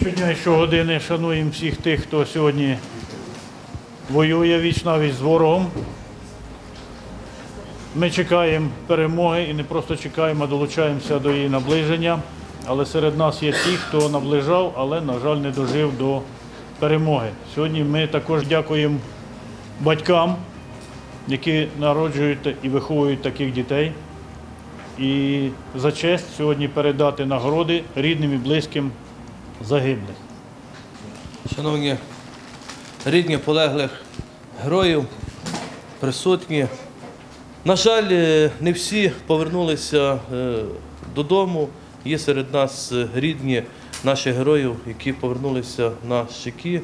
Щодня і щогодини шануємо всіх тих, хто сьогодні воює віч навіть з ворогом. Ми чекаємо перемоги і не просто чекаємо, а долучаємося до її наближення. Але серед нас є ті, хто наближав, але, на жаль, не дожив до перемоги. Сьогодні ми також дякуємо батькам, які народжують і виховують таких дітей. І за честь сьогодні передати нагороди рідним і близьким загиблих. Шановні рідні полеглих героїв, присутні. На жаль, е, не всі повернулися е, додому. Є серед нас е, рідні наших героїв, які повернулися на щеки.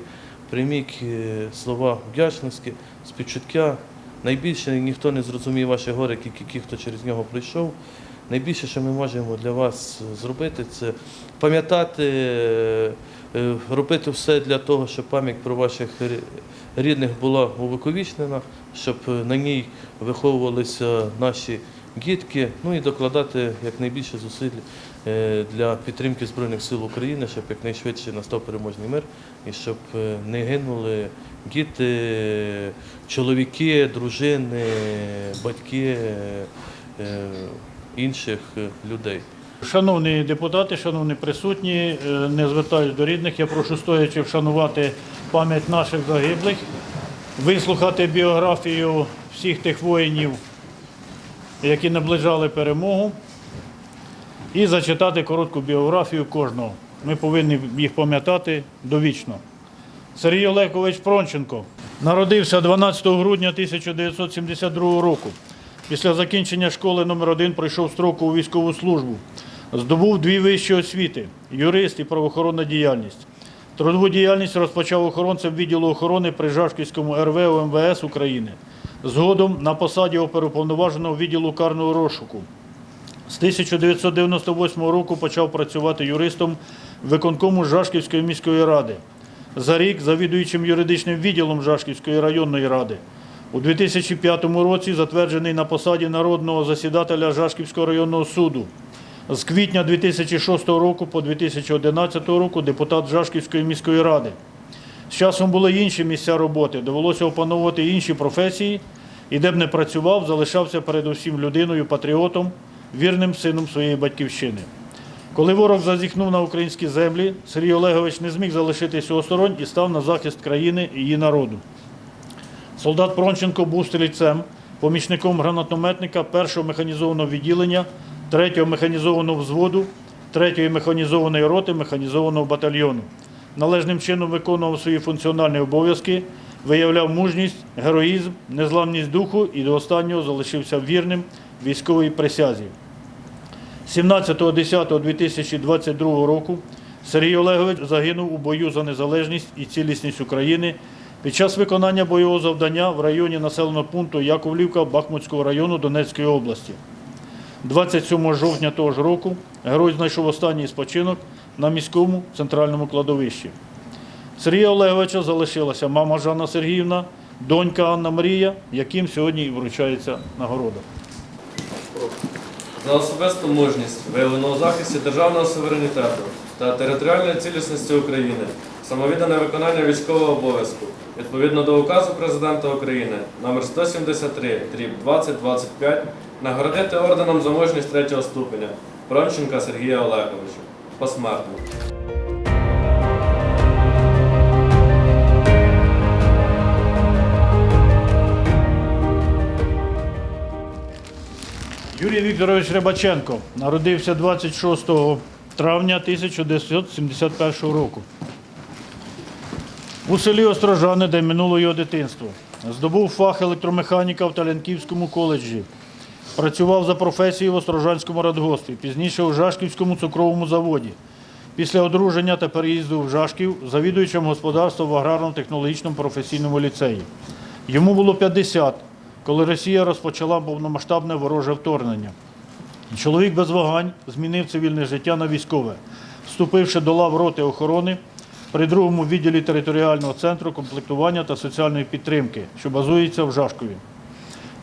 Прийміть е, слова вдячності, співчуття. Найбільше ніхто не зрозуміє ваше горе, тільки ті, хто через нього пройшов. Найбільше, що ми можемо для вас зробити, це пам'ятати, е, е, робити все для того, щоб пам'ять про ваших рідних була увековічнена, щоб е, на ній виховувалися наші дітки, ну і докладати якнайбільше зусиль е, для підтримки Збройних сил України, щоб якнайшвидше настав переможний мир і щоб е, не гинули діти, чоловіки, дружини, батьки е, е, інших е, людей. Шановні депутати, шановні присутні, е, не звертаюсь до рідних. Я прошу стоячи вшанувати пам'ять наших загиблих, вислухати біографію всіх тих воїнів, які наближали перемогу, і зачитати коротку біографію кожного. Ми повинні їх пам'ятати довічно. Сергій Олекович Пронченко народився 12 грудня 1972 року. Після закінчення школи номер 1 пройшов строку у військову службу. Здобув дві вищі освіти юрист і правоохоронна діяльність. Трудову діяльність розпочав охоронцем відділу охорони при Жашківському РВ УМВС України. Згодом на посаді оперуповноваженого відділу карного розшуку. З 1998 року почав працювати юристом виконкому Жашківської міської ради. За рік завідуючим юридичним відділом Жашківської районної ради. У 2005 році затверджений на посаді народного засідателя Жашківського районного суду. З квітня 2006 року по 2011 року депутат Жашківської міської ради. З часом були інші місця роботи, довелося опановувати інші професії, і де б не працював, залишався передусім людиною, патріотом, вірним сином своєї батьківщини. Коли ворог зазіхнув на українські землі, Сергій Олегович не зміг залишитися осторонь і став на захист країни і її народу. Солдат Пронченко був стрільцем, помічником гранатометника 1-го механізованого відділення, 3-го механізованого взводу, 3-ї механізованої роти механізованого батальйону. Належним чином виконував свої функціональні обов'язки, виявляв мужність, героїзм, незламність духу і до останнього залишився вірним військовій присязі. 17.10.2022 року Сергій Олегович загинув у бою за незалежність і цілісність України під час виконання бойового завдання в районі населеного пункту Яковлівка Бахмутського району Донецької області. 27 жовтня того ж року герой знайшов останній спочинок на міському центральному кладовищі. Сергія Олеговича залишилася мама Жанна Сергіївна, донька Анна Марія, яким сьогодні і вручається нагорода. за особисту мужність, виявлену у захисті державного суверенітету та територіальної цілісності України, самовіддане виконання військового обов'язку відповідно до указу Президента України номер 173 дріб 2025 нагородити орденом за мужність третього ступеня Пронченка Сергія Олеговича посмертно. Юрій Вікторович Рибаченко народився 26 травня 1971 року. У селі Острожани, де минуло його дитинство. Здобув фах електромеханіка в Талянківському коледжі. Працював за професією в Острожанському радгоспі, пізніше у Жашківському цукровому заводі. Після одруження та переїзду в Жашків завідуючим господарства в аграрно-технологічному професійному ліцеї. Йому було 50, коли Росія розпочала повномасштабне вороже вторгнення. Чоловік без вагань змінив цивільне життя на військове, вступивши до лав роти охорони при другому відділі територіального центру комплектування та соціальної підтримки, що базується в Жашкові.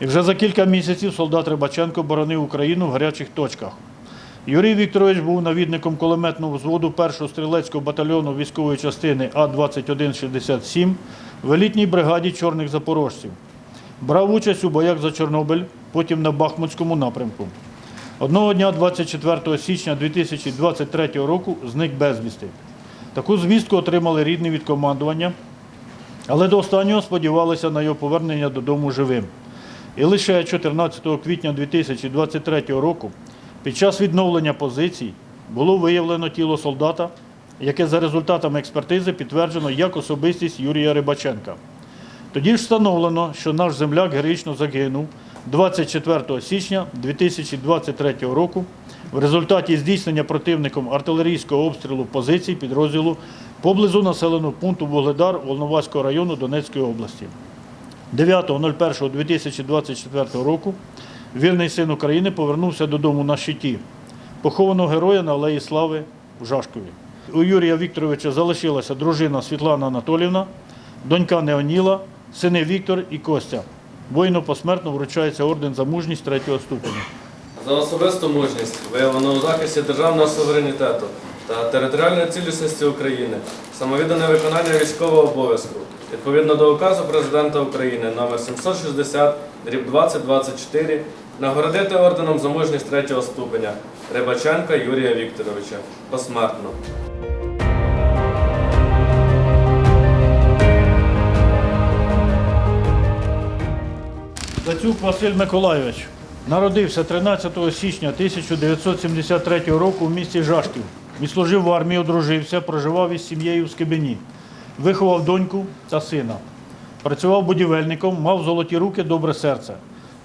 І вже за кілька місяців солдат Рибаченко боронив Україну в гарячих точках. Юрій Вікторович був навідником кулеметного взводу 1-го стрілецького батальйону військової частини А-2167 в елітній бригаді чорних запорожців. Брав участь у боях за Чорнобиль, потім на Бахмутському напрямку. Одного дня, 24 січня 2023 року, зник безвісти. Таку звістку отримали рідні від командування, але до останнього сподівалися на його повернення додому живим. І лише 14 квітня 2023 року, під час відновлення позицій, було виявлено тіло солдата, яке за результатами експертизи підтверджено як особистість Юрія Рибаченка. Тоді ж встановлено, що наш земляк героїчно загинув 24 січня 2023 року в результаті здійснення противником артилерійського обстрілу позицій підрозділу поблизу населеного пункту Вугледар Волноваського району Донецької області. 9.01.2024 року вільний син України повернувся додому на щиті, похованого героя на Алеї Слави в Жашкові. У Юрія Вікторовича залишилася дружина Світлана Анатолівна, донька Неоніла, сини Віктор і Костя. Воїну посмертно вручається орден за мужність третього ступеня. За особисту мужність, виявлену у захисті державного суверенітету та територіальної цілісності України, самовіддане виконання військового обов'язку, відповідно до указу Президента України номер 760 дріб 2024, нагородити орденом за мужність третього ступеня Рибаченка Юрія Вікторовича. Посмертно. Дацюк Василь Миколайович народився 13 січня 1973 року в місті Жашків. Відслужив в армії, одружився, проживав із сім'єю в Скибині. Виховав доньку та сина. Працював будівельником, мав золоті руки, добре серце.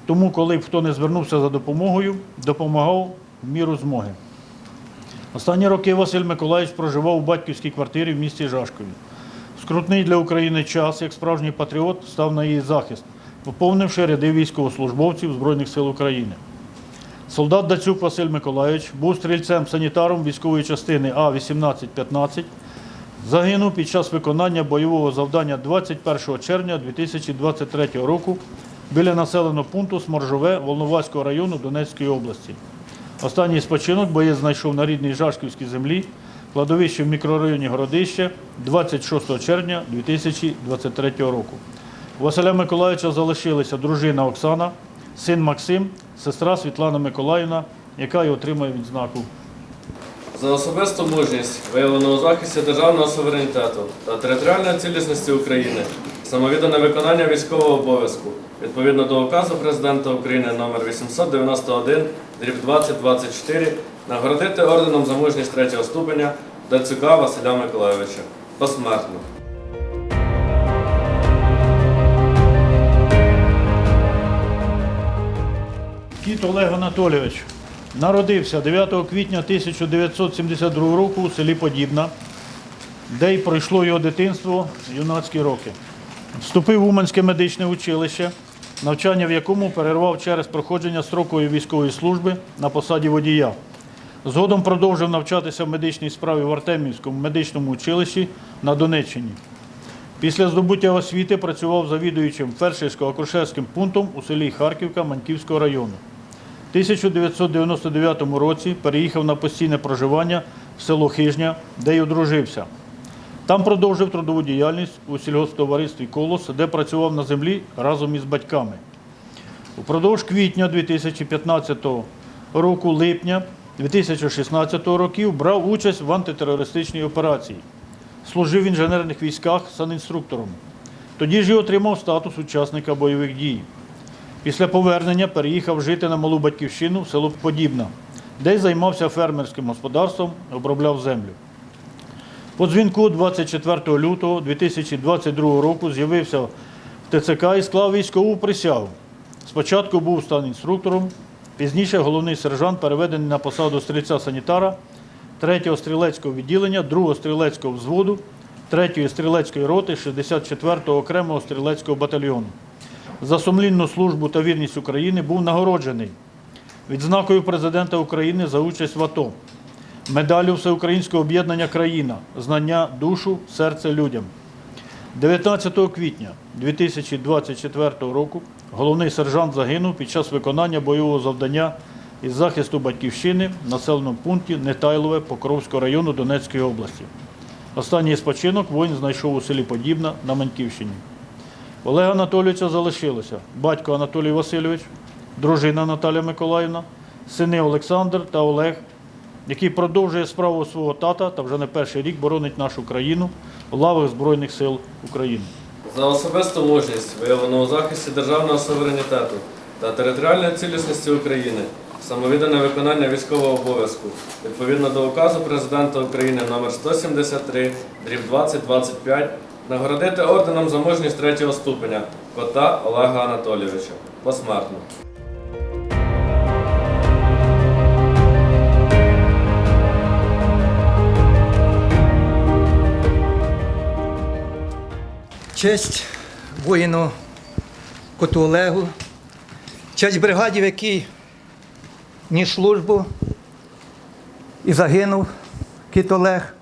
Тому, коли б хто не звернувся за допомогою, допомагав в міру змоги. Останні роки Василь Миколаївич проживав у батьківській квартирі в місті Жашкові. Скрутний для України час, як справжній патріот, став на її захист, поповнивши ряди військовослужбовців Збройних сил України. Солдат Дацюк Василь Миколаївич був стрільцем-санітаром військової частини А-1815. Загинув під час виконання бойового завдання 21 червня 2023 року біля населеного пункту Сморжове Волноваського району Донецької області. Останній спочинок боєць знайшов на рідній Жашківській землі, кладовище в мікрорайоні Городище 26 червня 2023 року. У Василя Миколаївича залишилися дружина Оксана, син Максим, сестра Світлана Миколаївна, яка й отримає відзнаку. За особисту мужність, виявлену у захисті державного суверенітету та територіальної цілісності України, самовіддане виконання військового обов'язку, відповідно до указу Президента України номер 891 дріб 2024, нагородити орденом за мужність третього ступеня Дацюка Василя Миколайовича посмертно. Кіт Олег Анатолійович народився 9 квітня 1972 року у селі Подібна, де й пройшло його дитинство, юнацькі роки. Вступив в Уманське медичне училище, навчання в якому перервав через проходження строкової військової служби на посаді водія. Згодом продовжив навчатися в медичній справі в Артемівському медичному училищі на Донеччині. Після здобуття освіти працював завідуючим фельдшерсько-акушерським пунктом у селі Харківка Маньківського району. В 1999 році переїхав на постійне проживання в село Хижня, де й одружився. Там продовжив трудову діяльність у сільгосптоваристві Колос, де працював на землі разом із батьками. Упродовж квітня 2015 року, липня 2016 років брав участь в антитерористичній операції. Служив в інженерних військах санінструктором. Тоді ж і отримав статус учасника бойових дій. Після повернення переїхав жити на малу батьківщину в село Подібна, де й займався фермерським господарством, обробляв землю. По дзвінку 24 лютого 2022 року з'явився в ТЦК і склав військову присягу. Спочатку був стан інструктором, пізніше головний сержант переведений на посаду стрільця-санітара 3-го стрілецького відділення, 2-го стрілецького взводу, 3-ї стрілецької роти 64-го окремого стрілецького батальйону. За сумлінну службу та вірність України був нагороджений відзнакою президента України за участь в АТО, медаллю Всеукраїнського об'єднання Країна, знання душу, серце людям. 19 квітня 2024 року головний сержант загинув під час виконання бойового завдання із захисту батьківщини в населеному пункті Нетайлове Покровського району Донецької області. Останній спочинок воїн знайшов у селі Подібна на Маньківщині. Олега Анатолійовича залишилося батько Анатолій Васильович, дружина Наталя Миколаївна, сини Олександр та Олег, який продовжує справу свого тата та вже не перший рік боронить нашу країну в лавах Збройних сил України. За особисту мужність, виявлену у захисті державного суверенітету та територіальної цілісності України, самовіддане виконання військового обов'язку відповідно до указу Президента України номер 173 дріб 2025 нагородити орденом за мужність третього ступеня кота Олега Анатолійовича посмертно. Честь воїну коту Олегу, честь бригаді, в якій ніс службу і загинув кіт Олег.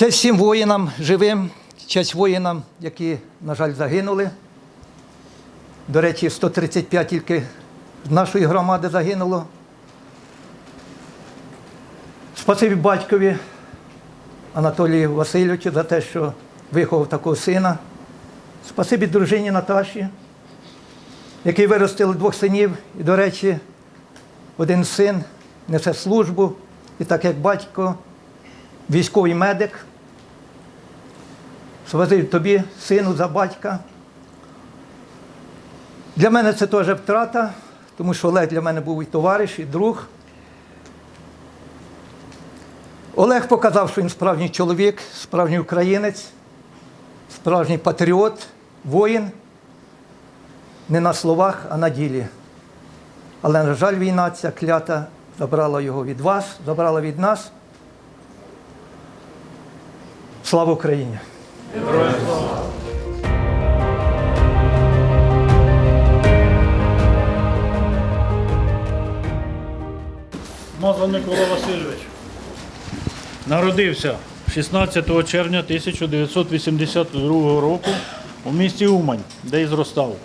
Честь всім воїнам живим, честь воїнам, які, на жаль, загинули. До речі, 135 тільки з нашої громади загинуло. Спасибі батькові Анатолію Васильовичу за те, що виховав такого сина. Спасибі дружині Наташі, який виростили двох синів. І, до речі, один син несе службу, і так як батько, військовий медик. Спасибі тобі, сину, за батька. Для мене це теж втрата, тому що Олег для мене був і товариш, і друг. Олег показав, що він справжній чоловік, справжній українець, справжній патріот, воїн. Не на словах, а на ділі. Але, на жаль, війна ця клята забрала його від вас, забрала від нас. Слава Україні! Мазан Микола Васильович народився 16 червня 1982 року у місті Умань, де і зростав.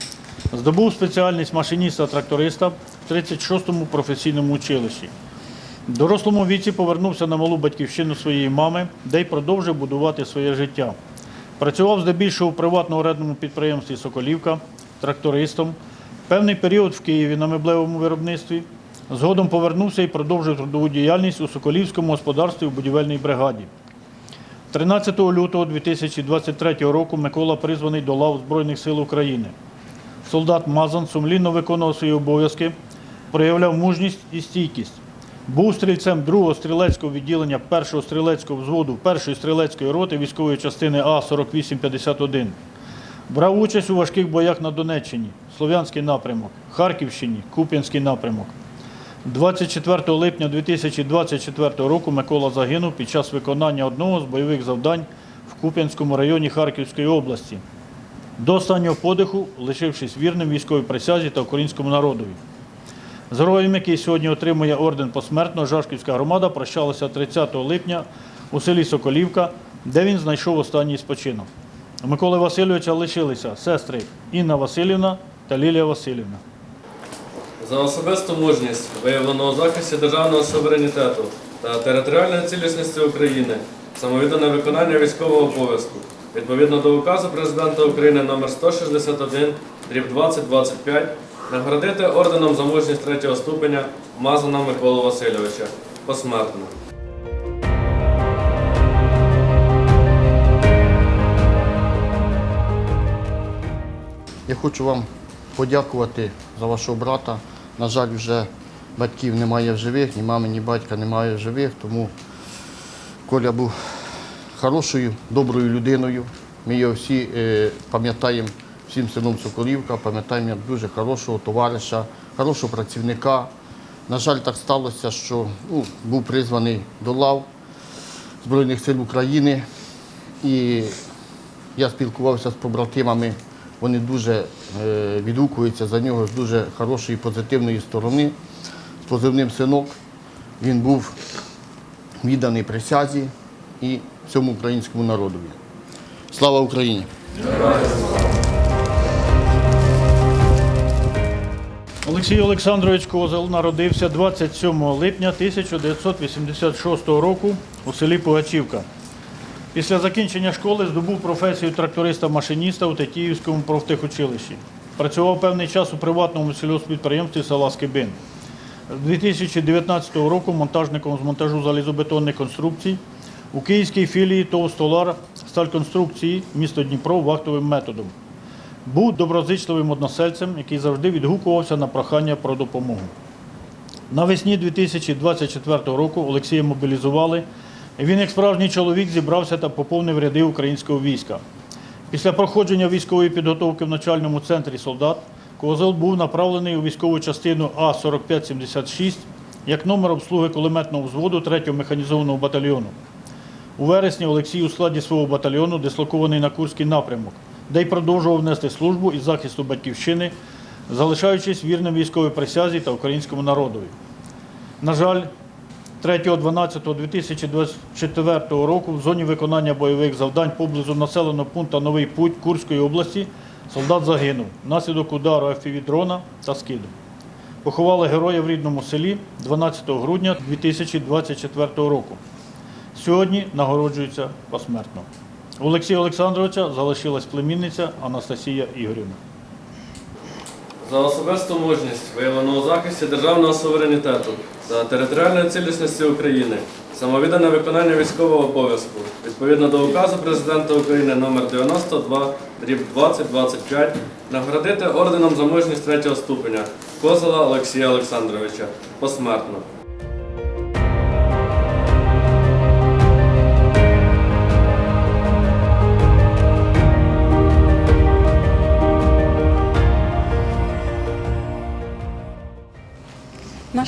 Здобув спеціальність машиніста-тракториста в 36-му професійному училищі. В дорослому віці повернувся на малу батьківщину своєї мами, де й продовжив будувати своє життя. Працював здебільшого у приватно-орендному підприємстві Соколівка, трактористом, певний період в Києві на меблевому виробництві. Згодом повернувся і продовжив трудову діяльність у Соколівському господарстві в будівельній бригаді. 13 лютого 2023 року Микола призваний до лав Збройних сил України. Солдат Мазан сумлінно виконував свої обов'язки, проявляв мужність і стійкість. Був стрільцем 2-го стрілецького відділення 1-го стрілецького взводу 1-ї стрілецької роти військової частини А-4851. Брав участь у важких боях на Донеччині, Слов'янський напрямок, Харківщині, Куп'янський напрямок. 24 липня 2024 року Микола загинув під час виконання одного з бойових завдань в Куп'янському районі Харківської області. До останнього подиху, лишившись вірним військовій присязі та українському народові. З героєм, який сьогодні отримує орден посмертно, Жашківська громада прощалася 30 липня у селі Соколівка, де він знайшов останній спочинок. У Миколи Васильовича лишилися сестри Інна Васильівна та Лілія Васильівна. За особисту мужність, виявлену у захисті державного суверенітету та територіальної цілісності України, самовіддане виконання військового обов'язку, відповідно до указу Президента України номер 161 дріб 2025, нагородити орденом за мужність третього ступеня Мазана Миколу Васильовича посмертно. Я хочу вам подякувати за вашого брата. На жаль, вже батьків немає в живих, ні мами, ні батька немає в живих, тому Коля був хорошою, доброю людиною. Ми його всі е, пам'ятаємо всім сином Соколівка, пам'ятаємо дуже хорошого товариша, хорошого працівника. На жаль, так сталося, що ну, був призваний до лав Збройних сил України. І я спілкувався з побратимами, вони дуже е, відгукуються за нього з дуже хорошої позитивної сторони. З позивним синок він був відданий присязі і всьому українському народові. Слава Україні! Олексій Олександрович Козел народився 27 липня 1986 року у селі Пугачівка. Після закінчення школи здобув професію тракториста-машиніста у Тетіївському профтехучилищі. Працював певний час у приватному сільгоспідприємстві села Скибин. З 2019 року монтажником з монтажу залізобетонних конструкцій у київській філії ТОВ «Столар» стальконструкції місто Дніпро вахтовим методом. Був доброзичливим односельцем, який завжди відгукувався на прохання про допомогу. Навесні 2024 року Олексія мобілізували. і Він, як справжній чоловік, зібрався та поповнив ряди українського війська. Після проходження військової підготовки в начальному центрі солдат Козел був направлений у військову частину А-4576 як номер обслуги кулеметного взводу 3-го механізованого батальйону. У вересні Олексій у складі свого батальйону дислокований на Курський напрямок, де й продовжував нести службу із захисту батьківщини, залишаючись вірним військовій присязі та українському народові. На жаль, 3.12.2024 року в зоні виконання бойових завдань поблизу населеного пункту Новий Путь Курської області солдат загинув внаслідок удару ФПВ-дрона та скиду. Поховали героя в рідному селі 12 грудня 2024 року. Сьогодні нагороджується посмертно. У Олексія Олександровича залишилась племінниця Анастасія Ігорівна. За особисту мужність, виявлену у захисті державного суверенітету та територіальної цілісності України, самовіддане виконання військового обов'язку відповідно до указу президента України номер 92 дріб 2025 наградити орденом за мужність третього ступеня Козела Олексія Олександровича посмертно.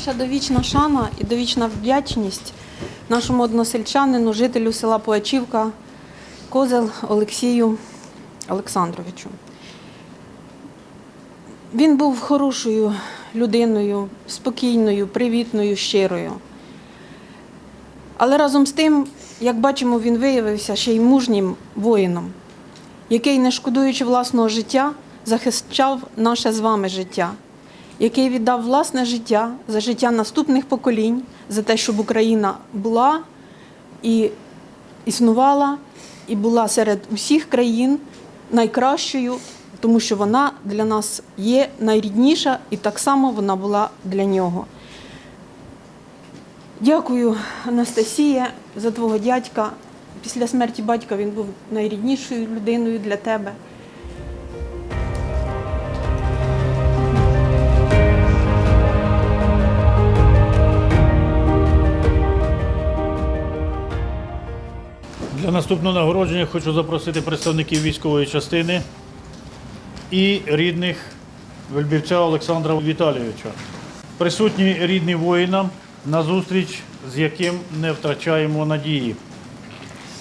Наша довічна шана і довічна вдячність нашому односельчанину, жителю села Поачівка Козел Олексію Олександровичу. Він був хорошою людиною, спокійною, привітною, щирою. Але разом з тим, як бачимо, він виявився ще й мужнім воїном, який, не шкодуючи власного життя, захищав наше з вами життя який віддав власне життя за життя наступних поколінь, за те, щоб Україна була і існувала, і була серед усіх країн найкращою, тому що вона для нас є найрідніша, і так само вона була для нього. Дякую, Анастасія, за твого дядька. Після смерті батька він був найріднішою людиною для тебе. Для наступного нагородження хочу запросити представників військової частини і рідних Вельбівця Олександра Віталійовича. Присутні рідні воїнам на зустріч, з яким не втрачаємо надії.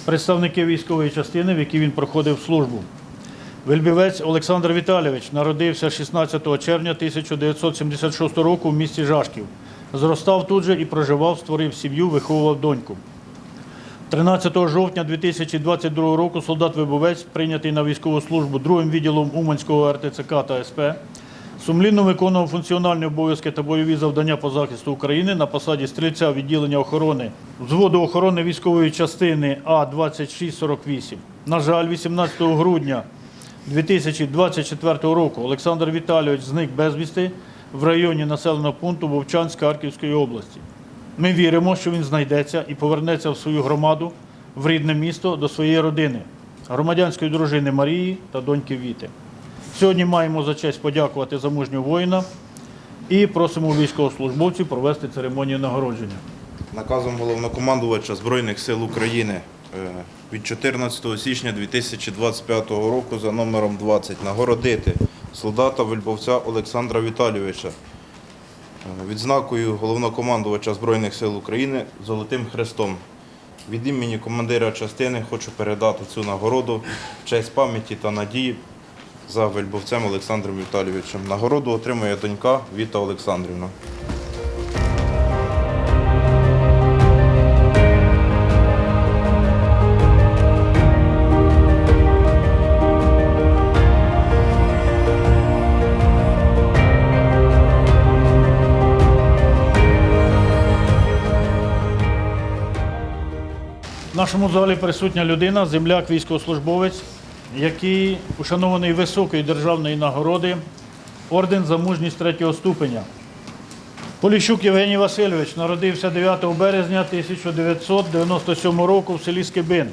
Представники військової частини, в якій він проходив службу. Вельбівець Олександр Віталійович народився 16 червня 1976 року в місті Жашків. Зростав тут же і проживав, створив сім'ю, виховував доньку. 13 жовтня 2022 року солдат-вибовець, прийнятий на військову службу другим відділом Уманського РТЦК та СП, сумлінно виконував функціональні обов'язки та бойові завдання по захисту України на посаді стрільця відділення охорони взводу охорони військової частини А-2648. На жаль, 18 грудня 2024 року Олександр Віталійович зник безвісти в районі населеного пункту Вовчанськ Харківської області. Ми віримо, що він знайдеться і повернеться в свою громаду, в рідне місто до своєї родини, громадянської дружини Марії та доньки Віти. Сьогодні маємо за честь подякувати за мужнього воїна і просимо військовослужбовців провести церемонію нагородження. Наказом головнокомандувача Збройних сил України е, від 14 січня 2025 року за номером 20 нагородити солдата Вельбовця Олександра Віталійовича відзнакою головнокомандувача Збройних сил України Золотим Хрестом. Від імені командира частини хочу передати цю нагороду в честь пам'яті та надії за Вельбовцем Олександром Віталійовичем. Нагороду отримує донька Віта Олександрівна. Нашому залі присутня людина, земляк, військовослужбовець, який ушанований високої державної нагороди, орден за мужність третього ступеня. Поліщук Євгеній Васильович народився 9 березня 1997 року в селі Скибин,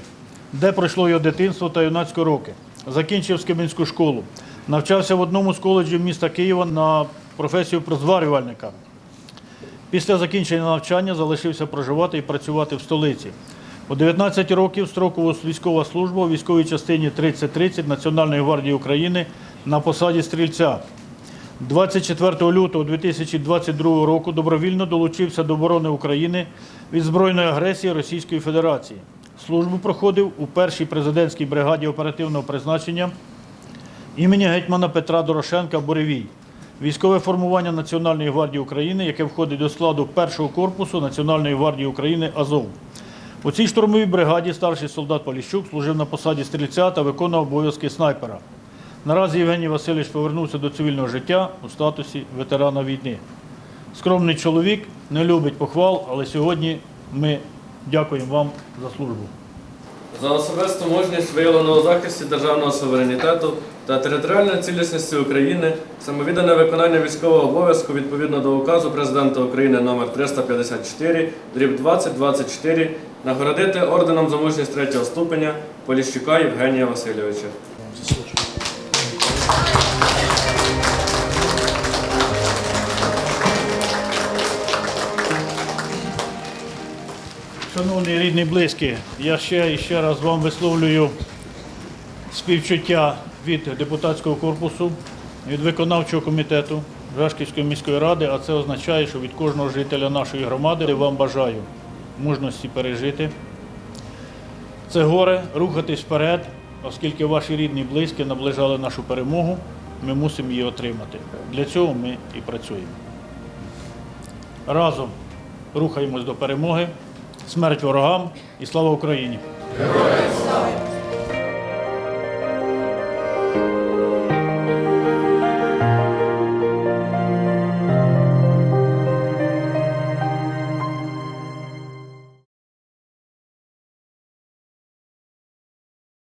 де пройшло його дитинство та юнацькі роки. Закінчив Скибинську школу. Навчався в одному з коледжів міста Києва на професію прозварювальника. Після закінчення навчання залишився проживати і працювати в столиці. У 19 років строкову військова служба у військовій частині 3030 Національної гвардії України на посаді стрільця. 24 лютого 2022 року добровільно долучився до оборони України від збройної агресії Російської Федерації. Службу проходив у першій президентській бригаді оперативного призначення імені гетьмана Петра Дорошенка Буревій. Військове формування Національної гвардії України, яке входить до складу першого корпусу Національної гвардії України Азов. У цій штурмовій бригаді старший солдат Поліщук служив на посаді стрільця та виконував обов'язки снайпера. Наразі Євгеній Васильович повернувся до цивільного життя у статусі ветерана війни. Скромний чоловік, не любить похвал, але сьогодні ми дякуємо вам за службу. За особисту мужність виявленого захисті державного суверенітету та територіальної цілісності України, самовіддане виконання військового обов'язку відповідно до указу президента України номер 354, дріб 2024, нагородити орденом за мужність третього ступеня Поліщука Євгенія Васильовича. Шановні рідні близькі, я ще і ще раз вам висловлюю співчуття від депутатського корпусу, від виконавчого комітету Жашківської міської ради, а це означає, що від кожного жителя нашої громади вам бажаю мужності пережити. Це горе, рухатись вперед, оскільки ваші рідні і близькі наближали нашу перемогу, ми мусимо її отримати. Для цього ми і працюємо. Разом рухаємось до перемоги. Смерть ворогам і слава Україні! Героям